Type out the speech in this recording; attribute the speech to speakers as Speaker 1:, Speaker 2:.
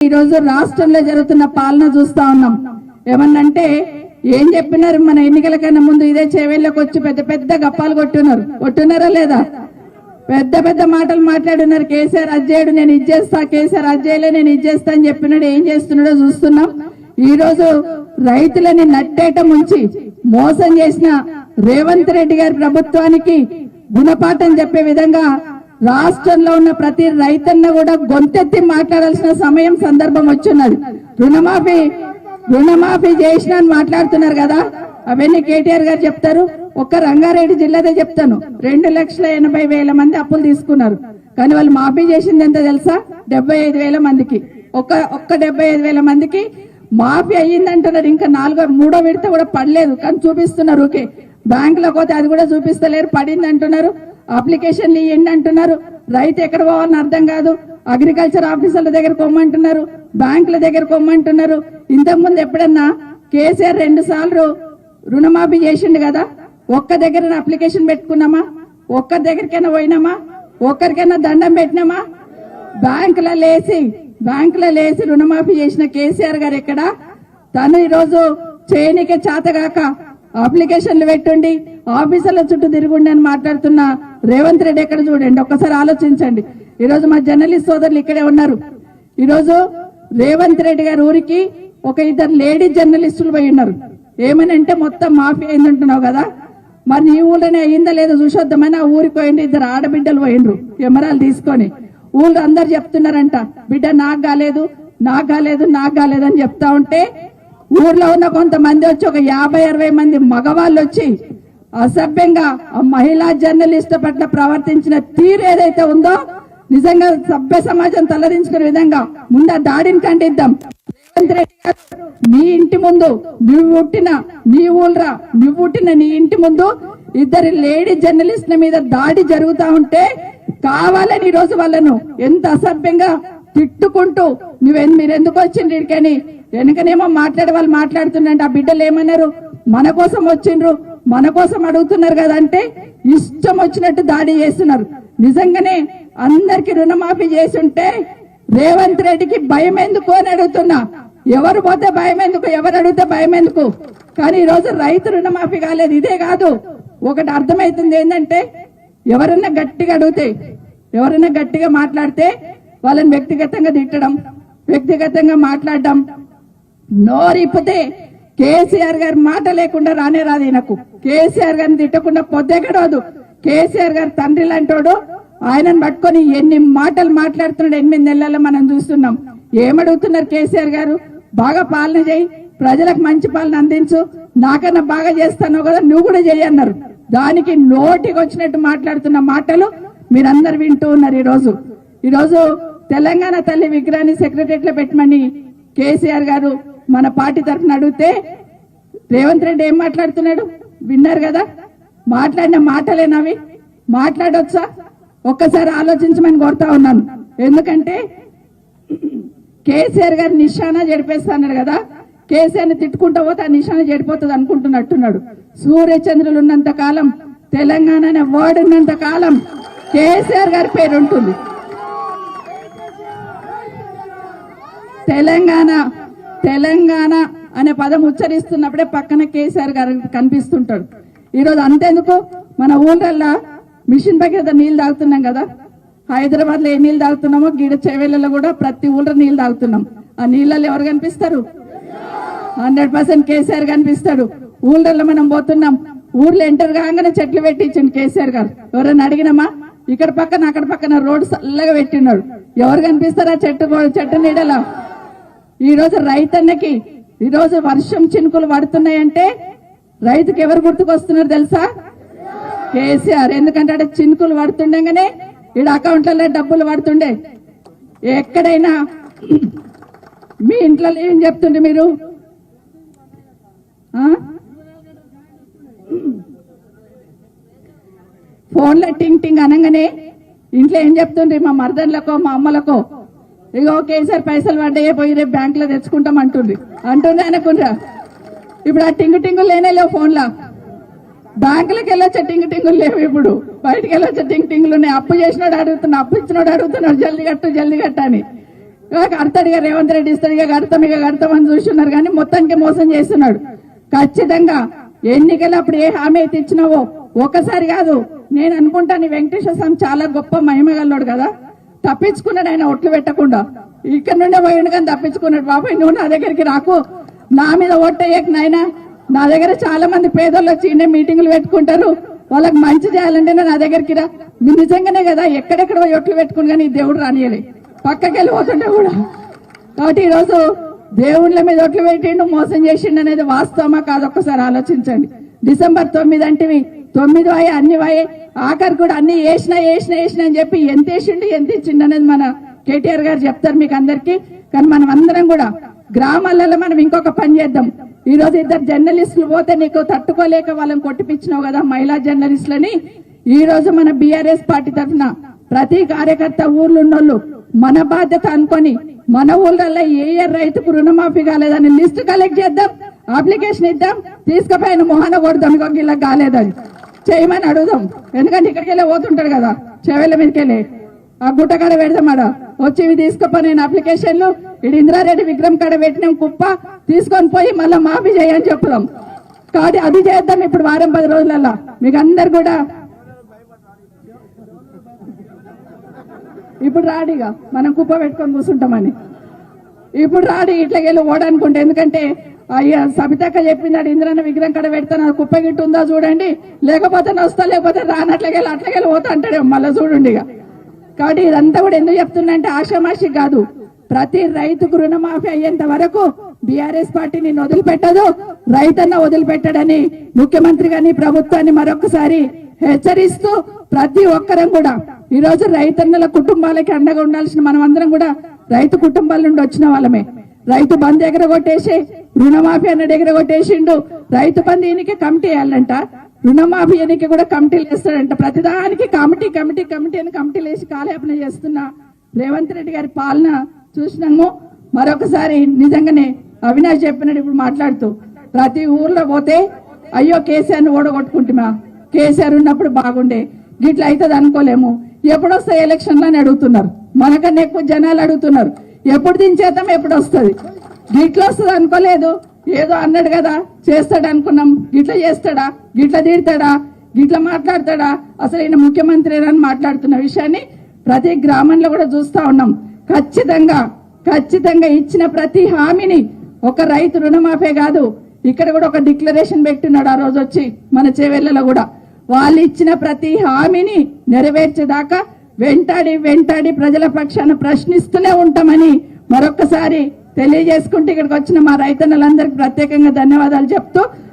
Speaker 1: ఈరోజు రాష్ట్రంలో జరుగుతున్న పాలన చూస్తా ఉన్నాం. ఏమన్నంటే ఏం చెప్పినారు మన ఎన్నికల కన్నా ముందు ఇదే చేవేళ్ళకి వచ్చి పెద్ద పెద్ద గప్పాలు కొట్టున్నారు. కొట్టున్నారా లేదా? పెద్ద పెద్ద మాటలు మాట్లాడున్నారు. కేసీఆర్ అజ్జేయుడు నేను ఇచ్చేస్తా కేసీఆర్ అజ్జేయులే నేను ఇచ్చేస్తా అని చెప్పినాడు. ఏం చేస్తున్నాడో చూస్తున్నాం. ఈ రోజు రైతులని నట్టేట ముంచి మోసం చేసిన రేవంత్ రెడ్డి గారి ప్రభుత్వానికి గుణపాఠం చెప్పే విధంగా రాష్ట్రంలో ఉన్న ప్రతి రైతన్న కూడా గొంతెత్తి మాట్లాడాల్సిన సమయం సందర్భం వచ్చున్నది రుణమాఫీ రుణమాఫీ చేసిన అని మాట్లాడుతున్నారు కదా. అవన్నీ కేటీఆర్ గారు చెప్తారు. ఒక్క రంగారెడ్డి జిల్లాదే చెప్తాను. రెండు లక్షల ఎనభై వేల మంది అప్పులు తీసుకున్నారు. కానీ వాళ్ళు మాఫీ చేసింది ఎంత తెలుసా? డెబ్బై ఐదు వేల మందికి. ఒక్క ఒక్క డెబ్బై ఐదు వేల మందికి మాఫీ అయ్యిందంటున్నారు. ఇంకా నాలుగో మూడో విడత కూడా పడలేదు. కానీ చూపిస్తున్నారు ఓకే బ్యాంకులో పోతే అది కూడా చూపిస్తలేరు. పడింది అంటున్నారు. అప్లికేషన్లు ఇవ్వండి అంటున్నారు. రైతు ఎక్కడ పోవాలని అర్థం కాదు. అగ్రికల్చర్ ఆఫీసర్ల దగ్గర కొమ్మంటున్నారు. బ్యాంకుల దగ్గర కొమ్మంటున్నారు. ఇంతకుముందు ఎప్పుడన్నా కేసీఆర్ రెండు సార్లు రుణమాఫీ చేసిండు కదా? ఒక్క దగ్గర అప్లికేషన్ పెట్టుకున్నామా? ఒక్క దగ్గరికైనా పోయినామా? ఒక్కరికైనా దండం పెట్టినామా? బ్యాంకులో లేసి బ్యాంకులో లేసి రుణమాఫీ చేసిన కేసీఆర్ గారు ఎక్కడ? తను ఈరోజు చేయనికే చేతగాక అప్లికేషన్లు పెట్టుండి. ఆఫీసర్ల చుట్టూ తిరుగుండి అని మాట్లాడుతున్న రేవంత్ రెడ్డి ఎక్కడ చూడండి. ఒక్కసారి ఆలోచించండి. ఈరోజు మా జర్నలిస్ట్ సోదరులు ఇక్కడే ఉన్నారు. ఈరోజు రేవంత్ రెడ్డి గారి ఊరికి ఒక ఇద్దరు లేడీ జర్నలిస్టులు పోయి ఉన్నారు. ఏమని అంటే మొత్తం మాఫీ అయిందంటున్నావు కదా? మరి నీ ఊళ్ళోనే అయిందా లేదా చూసొద్దామని ఆ ఊరికి పోయిండు ఇద్దరు ఆడబిడ్డలు పోయిండ్రు. కెమెరాలు తీసుకొని. ఊళ్ళో అందరు చెప్తున్నారంట బిడ్డ నాకు కాలేదు నాకు కాలేదు నాకు కాలేదు అని చెప్తా ఉంటే ఊర్లో ఉన్న కొంతమంది వచ్చి ఒక యాభై అరవై మంది మగవాళ్ళు వచ్చి అసభ్యంగా ఆ మహిళా జర్నలిస్ట్ పట్ల ప్రవర్తించిన తీరు ఏదైతే ఉందో నిజంగా సభ్య సమాజం తలదించుకునే విధంగా ముందు ఆ దాడిని ఖండిద్దాం. రేవంత్ రెడ్డి గారు నీ ఇంటి ముందు నువ్వు పుట్టిన నీ ఊళ్ళరా నువ్వు పుట్టిన నీ ఇంటి ముందు ఇద్దరు లేడీ జర్నలిస్టుల మీద దాడి జరుగుతా ఉంటే కావాలని ఈ రోజు వాళ్ళను ఎంత అసభ్యంగా తిట్టుకుంటూ నువ్వే మీరు ఎందుకు వచ్చిండ్రు ఇక్కడికని వెనకనేమో మాట్లాడే వాళ్ళు మాట్లాడుతుండే ఆ బిడ్డలు ఏమన్నారు? మన కోసం వచ్చిండ్రు. మన కోసం అడుగుతున్నారు కదా అంటే ఇష్టం వచ్చినట్టు దాడి చేస్తున్నారు. నిజంగానే అందరికి రుణమాఫీ చేసుంటే రేవంత్ రెడ్డికి భయం ఎందుకు అని అడుగుతున్నా. ఎవరు పోతే భయం ఎందుకు? ఎవరు అడిగితే భయం ఎందుకు? కానీ ఈరోజు రైతు రుణమాఫీ కాలేదు. ఇదే కాదు. ఒకటి అర్థమైతుంది ఏంటంటే ఎవరన్నా గట్టిగా అడిగితే ఎవరన్నా గట్టిగా మాట్లాడితే వాళ్ళని వ్యక్తిగతంగా తిట్టడం వ్యక్తిగతంగా మాట్లాడడం నోరిప్పితే కేసీఆర్ గారి మాట లేకుండా రానే రాదు ఈయనకు. కేసీఆర్ గారిని తిట్టకుండా పొద్దే కేసీఆర్ గారి తండ్రి లాంటోడు ఆయనను పట్టుకొని ఎన్ని మాటలు మాట్లాడుతున్నాడు ఎనిమిది నెలల్లో మనం చూస్తున్నాం. ఏమడుగుతున్నారు కేసీఆర్ గారు? బాగా పాలన చేయి. ప్రజలకు మంచి పాలన అందించు. నాకన్నా బాగా చేస్తాను కదా నువ్వు కూడా చేయి అన్నారు. దానికి నోటికి వచ్చినట్టు మాట్లాడుతున్న మాటలు మీరందరు వింటూ ఉన్నారు ఈరోజు. ఈరోజు తెలంగాణ తల్లి విగ్రహాన్ని సెక్రటరియట్ పెట్టమని కేసీఆర్ గారు మన పార్టీ తరఫున అడిగితే రేవంత్ రెడ్డి ఏం మాట్లాడుతున్నాడు? విన్నారు కదా? మాట్లాడిన మాటలేనవి మాట్లాడొచ్చా? ఒక్కసారి ఆలోచించమని కోరుతా ఉన్నాను. ఎందుకంటే కేసీఆర్ గారు నిశానా చెడిపేస్తాడు కదా? కేసీఆర్ని తిట్టుకుంటా పోతే ఆ నిశానా జడిపోతుంది అనుకుంటున్నట్టున్నాడు. సూర్యచంద్రులు ఉన్నంత కాలం తెలంగాణ అనే వర్డ్ ఉన్నంత కాలం కేసీఆర్ గారి పేరు ఉంటుంది తెలంగాణ తెలంగాణ అనే పదం ఉచ్చరిస్తున్నప్పుడే పక్కన కేసీఆర్ గారు కనిపిస్తుంటాడు. ఈరోజు అంతేందుకు? మన ఊళ్ళల్లో మిషన్ భగీరథ నీళ్ళు తాగుతున్నాం కదా. హైదరాబాద్లో ఏ నీళ్ళు తాగుతున్నామో గిడ చెవేళ్ళలో కూడా ప్రతి ఊళ్ళో నీళ్ళు తాగుతున్నాం. ఆ నీళ్ళల్లో ఎవరు కనిపిస్తారు? హండ్రెడ్ పర్సెంట్ కేసీఆర్ కనిపిస్తాడు. ఊళ్ళల్లో మనం పోతున్నాం. ఊర్లో ఎంటర్ కాగానే చెట్లు పెట్టించండి కేసీఆర్ గారు. ఎవరైనా అడిగినామా? ఇక్కడ పక్కన అక్కడ పక్కన రోడ్డు చల్లగా పెట్టినాడు. ఎవరు కనిపిస్తారా చెట్టు చెట్టు నీడలా? ఈ రోజు రైతన్నకి ఈ రోజు వర్షం చినుకులు పడుతున్నాయంటే రైతుకి ఎవరు గుర్తుకొస్తున్నారు తెలుసా? కేసీఆర్. ఎందుకంటే అక్కడ చినుకులు పడుతుండగానే ఈడ అకౌంట్లలో డబ్బులు పడుతుండే. ఎక్కడైనా మీ ఇంట్లో ఏం చెప్తుండే మీరు? ఫోన్లో టింగ్ టింగ్ అనగానే ఇంట్లో ఏం చెప్తుండ్రి? మా మర్దన్లకో మా అమ్మలకో ఇగో కేసీఆర్ పైసలు పడ్డాయే పోయి రేపు బ్యాంక్లో తెచ్చుకుంటాం అంటుంది. అంటుంది అనుకుంటా. ఇప్పుడు ఆ టింగు టింగు లేనే లేవు ఫోన్లో. బ్యాంకులకు వెళ్ళొచ్చే టింగు టింగులు లేవు ఇప్పుడు. బయటకు వెళ్ళొచ్చే టింగు టింగులు ఉన్నాయి. అప్పు చేసినాడు అడుగుతున్నా అప్పు ఇచ్చినాడు అడుగుతున్నాడు జల్ది కట్టు జల్ది కట్టని కడతాడు ఇక రేవంత్ రెడ్డి ఇస్తాడు ఇక కడతాం ఇక కడతాం అని చూస్తున్నారు కానీ మొత్తానికి మోసం చేస్తున్నాడు. ఖచ్చితంగా ఎన్నికలు అప్పుడు ఏ హామీ అయితే ఇచ్చినావో ఒకసారి కాదు నేను అనుకుంటాను వెంకటేశ్వర స్వామి చాలా గొప్ప మహిమగల్లోడు కదా. తప్పించుకున్నాడు ఆయన ఒట్లు పెట్టకుండా. ఇక్కడ నుండే పోయిండు కానీ తప్పించుకున్నాడు బాబాయ్. నువ్వు నా దగ్గరికి రాకు. నా మీద ఓట్టయ్యకు నాయనా. నా దగ్గర చాలా మంది పేదోళ్ళు వచ్చి మీటింగులు పెట్టుకుంటారు. వాళ్ళకి మంచి చేయాలంటే నా దగ్గరికి రా. మీరు నిజంగానే కదా ఎక్కడెక్కడ పోయి ఒట్లు పెట్టుకుని కానీ దేవుడు రానియలే పక్కకి వెళ్ళిపోతుంటే కూడా. కాబట్టి ఈరోజు దేవుళ్ళ మీద ఒట్లు పెట్టిండు మోసం చేసిండు అనేది వాస్తవమా? కాదు ఒక్కసారి ఆలోచించండి. డిసెంబర్ తొమ్మిది అంటివి. తొమ్మిది అయ్యి అన్ని అయ్యి ఆఖరి కూడా అన్ని వేసినా వేసినా వేసినా అని చెప్పి ఎంత వేసిండు ఎంత ఇచ్చిండు అనేది మన కేటీఆర్ గారు చెప్తారు మీకు అందరికి. కానీ మనం అందరం కూడా గ్రామాలలో మనం ఇంకొక పని చేద్దాం. ఈ రోజు ఇద్దరు జర్నలిస్టులు పోతే నీకు తట్టుకోలేక వాళ్ళని కొట్టిపించినావు కదా మహిళా జర్నలిస్టులని. ఈ రోజు మన బీఆర్ఎస్ పార్టీ తరఫున ప్రతి కార్యకర్త ఊర్లో ఉన్నోళ్ళు మన బాధ్యత అనుకొని మన ఊళ్ళల్లో ఏ ఏ రైతుకు రుణమాఫీ కాలేదని లిస్ట్ కలెక్ట్ చేద్దాం. అప్లికేషన్ ఇద్దాం. తీసుకుపోయిన మొహన కొడదాం. ఇంకొక ఇలా కాలేదని. చేయమని అడుగుదాం. ఎందుకంటే ఇక్కడికి వెళ్ళి పోతుంటాడు కదా. చెవెళ్ళ మీదకి వెళ్ళి. ఆ గుట్ట కాడ పెడదాం ఆడ. వచ్చి ఇవి తీసుకుపో నేను అప్లికేషన్లు. ఇటు ఇంద్రారెడ్డి విగ్రహం కాడ పెట్టినాం కుప్ప తీసుకొని పోయి మళ్ళీ మాఫీ చేయని చెప్పుదాం కాబట్టి అది చేద్దాం ఇప్పుడు వారం పది రోజులలో మీకు అందరు కూడా ఇప్పుడు రాడిగా మనం కుప్ప పెట్టుకొని కూర్చుంటామని. ఇప్పుడు రాడి ఇట్లా వెళ్ళి ఓడనుకుంటే. ఎందుకంటే అయ్యా సబితక్క చెప్పినాడు ఇంద్రన్న విగ్రహం కాడ పెడతాను అది కుప్ప గిట్టు ఉందా చూడండి. లేకపోతే వస్తా లేకపోతే రానట్లకెళ్ళి అట్లకెళ్ళి పోతా అంటాడు మళ్ళీ చూడండి ఇక. కాబట్టి ఇదంతా కూడా ఎందుకు చెప్తున్నా అంటే ఆషామాషి కాదు. ప్రతి రైతుకు రుణమాఫీ అయ్యేంత వరకు బీఆర్ఎస్ పార్టీ నిన్ను వదిలిపెట్టదు రైతన్న వదిలిపెట్టడని ముఖ్యమంత్రి గాని ప్రభుత్వాన్ని మరొకసారి హెచ్చరిస్తూ ప్రతి ఒక్కరం కూడా ఈరోజు రైతన్నల కుటుంబాలకి అండగా ఉండాల్సిన మనం అందరం కూడా రైతు కుటుంబాల నుండి వచ్చిన వాళ్ళమే. రైతు బంద్ ఎగర కొట్టేసి రుణమాఫీ అన్న ఎగర కొట్టేసిండు. రైతు బంధు ఈయనకి కమిటీ వేయాలంట. రుణమాఫీ ఎన్నిక కూడా కమిటీలు వేస్తాడంట. ప్రతిదానికి కమిటీ కమిటీ కమిటీ అని కమిటీలు వేసి కాలయాపన చేస్తున్న రేవంత్ రెడ్డి గారి పాలన చూసినాము. మరొకసారి నిజంగానే అవినాష్ చెప్పినట్టు ఇప్పుడు మాట్లాడుతూ ప్రతి ఊర్లో పోతే అయ్యో కేసీఆర్ని ఓడగొట్టుకుంటుమా కేసీఆర్ ఉన్నప్పుడు బాగుండే. గిట్ల అవుతుంది అనుకోలేము. ఎప్పుడు వస్తాయి ఎలక్షన్లు అని అడుగుతున్నారు. మనకన్నా ఎక్కువ జనాలు అడుగుతున్నారు. ఎప్పుడు దించేద్దాం ఎప్పుడు వస్తుంది? గిట్లా వస్తుంది అనుకోలేదు. ఏదో అన్నాడు కదా చేస్తాడు అనుకున్నాం. గిట్ల చేస్తాడా? గిట్ల తీడతాడా? గిట్ల మాట్లాడతాడా? అసలు ఈయన ముఖ్యమంత్రి అని మాట్లాడుతున్న విషయాన్ని ప్రతి గ్రామంలో కూడా చూస్తా ఉన్నాం. ఖచ్చితంగా ఖచ్చితంగా ఇచ్చిన ప్రతి హామీని ఒక రైతు రుణమాఫే కాదు ఇక్కడ కూడా ఒక డిక్లరేషన్ పెట్టున్నాడు ఆ రోజు వచ్చి మన చేవెళ్ళలో కూడా. వాళ్ళు ఇచ్చిన ప్రతి హామీని నెరవేర్చేదాకా వెంటాడి వెంటాడి ప్రజల పక్షాన ప్రశ్నిస్తూనే ఉంటామని మరొక్కసారి తెలియజేసుకుంటూ ఇక్కడికి వచ్చిన మా రైతన్నలందరికీ ప్రత్యేకంగా ధన్యవాదాలు చెప్తూ